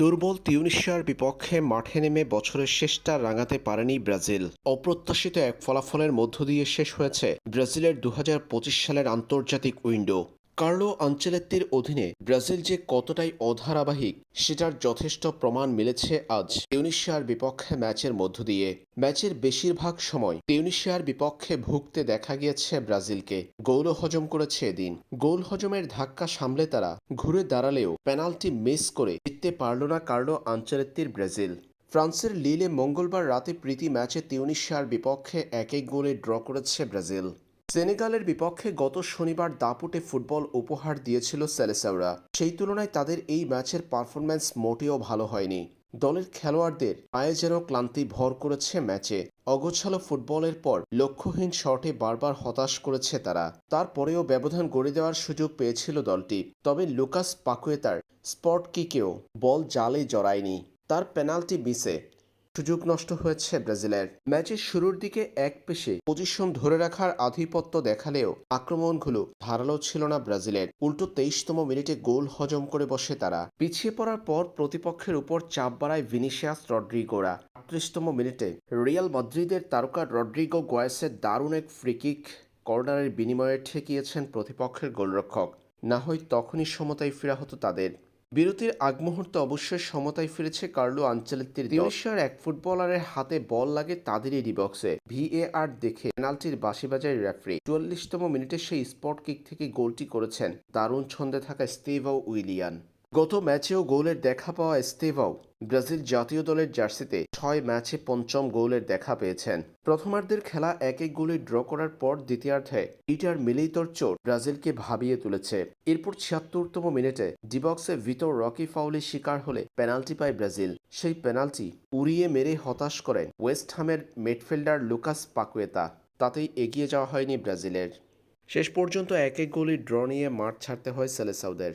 দুর্বল তিউনিশিয়ার বিপক্ষে মাঠে নেমে বছরের শেষটা রাঙাতে পারেনি ব্রাজিল। অপ্রত্যাশিত এক ফলাফলের মধ্য দিয়ে শেষ হয়েছে ব্রাজিলের দু হাজার পঁচিশ সালের আন্তর্জাতিক উইন্ডো। কার্লো আঞ্চেলেত্তির অধীনে ব্রাজিল যে কতটাই অধারাবাহিক, সেটার যথেষ্ট প্রমাণ মিলেছে আজ তিউনিশিয়ার বিপক্ষে ম্যাচের মধ্য দিয়ে। ম্যাচের বেশিরভাগ সময় তিউনিশিয়ার বিপক্ষে ভুগতে দেখা গিয়েছে ব্রাজিলকে। গোলও হজম করেছে এদিন। গোল হজমের ধাক্কা সামলে তারা ঘুরে দাঁড়ালেও পেনাল্টি মিস করে জিততে পারল না কার্লো আঞ্চেলেত্তির ব্রাজিল। ফ্রান্সের লিলে মঙ্গলবার রাতে প্রীতি ম্যাচে তিউনিশিয়ার বিপক্ষে এক এক গোলে ড্র করেছে ব্রাজিল। সেনেগালের বিপক্ষে গত শনিবার দাপুটে ফুটবল উপহার দিয়েছিল সেলেসাওরা সেই তুলনায় তাদের এই ম্যাচের পারফরম্যান্স মোটেও ভালো হয়নি। দলের খেলোয়াড়দের পায়ে যেন ক্লান্তি ভর করেছে ম্যাচে। অগোছালো ফুটবলের পর লক্ষ্যহীন শটে বারবার হতাশ করেছে তারা। তারপরেও ব্যবধান গড়ে দেওয়ার সুযোগ পেয়েছিল দলটি। তবে লুকাস পাকুয়েতার স্পট কিকেও বল জালে জড়ায়নি। তার পেনাল্টি মিসে সুযোগ নষ্ট হয়েছে ব্রাজিলের। ম্যাচের শুরুর দিকে এক পেশে পজিশন ধরে রাখার আধিপত্য দেখালেও আক্রমণগুলো ধারালো ছিল না ব্রাজিলের। উল্টো তেইশতম মিনিটে গোল হজম করে বসে তারা। পিছিয়ে পড়ার পর প্রতিপক্ষের উপর চাপ বাড়ায় ভিনিসিয়াস রড্রিগোরা। আটত্রিশতম মিনিটে রিয়াল মাদ্রিদের তারকা রড্রিগো গোয়েসের দারুণ এক ফ্রিকিক কর্নারের বিনিময়ে ঠেকিয়েছেন প্রতিপক্ষের গোলরক্ষক। না হয় তখনই সমতায় ফেরা হতো তাদের। বিরতির আগ মুহূর্তে অবশ্যই সমতায় ফিরেছে কার্লো আঞ্চলিকদের দিনেশ্বর এক ফুটবলারের হাতে বল লাগে তাদেরই ডিবক্সে ভিএআর দেখে পেনাল্টির বাসি বাজায় রেফারি। চুয়াল্লিশতম মিনিটে সেই স্পট কিক থেকে গোলটি করেছেন। দারুণ ছন্দে থাকা স্টেভাও উইলিয়ান। গত ম্যাচেও গোলের দেখা পাওয়া স্টেভাও ব্রাজিল জাতীয় দলের জার্সিতে ছয় ম্যাচে পঞ্চম গোলের দেখা পেয়েছেন। প্রথমার্ধের খেলা এক এক গোলে ড্র করার পর দ্বিতীয়ার্ধে ইটার মিলিতর চোট ব্রাজিলকে ভাবিয়ে তুলেছে। এরপর ছিয়াত্তরতম মিনিটে ডিবক্সে ভিতর রকি ফাউলের শিকার হলে পেনাল্টি পায় ব্রাজিল। সেই পেনাল্টি উড়িয়ে মেরে হতাশ করেন ওয়েস্ট হামের মিডফিল্ডার লুকাস পাকুয়েতা। তাতেই এগিয়ে যাওয়া হয়নি ব্রাজিলের। শেষ পর্যন্ত এক এক গোলে ড্র নিয়ে মাঠ ছাড়তে হয় সেলেসাউদের।